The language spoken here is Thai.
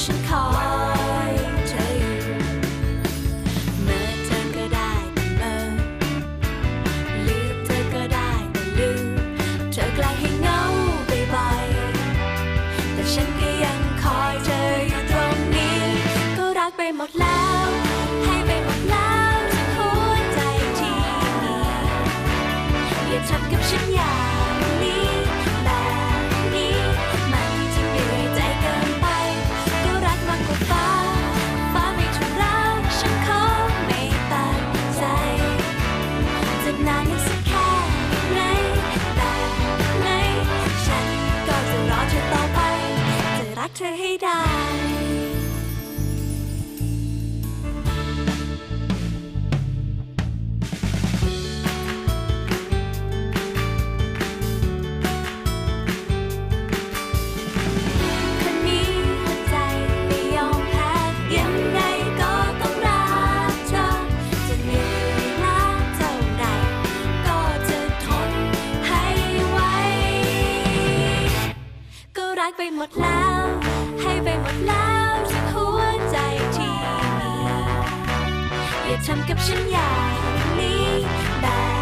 ocean call. เธอให้ได้ รักไปหมดแล้ว ให้ไปหมดแล้วทั้หัวใจที่มีอย่าทำกับฉันอย่างนี้แบบ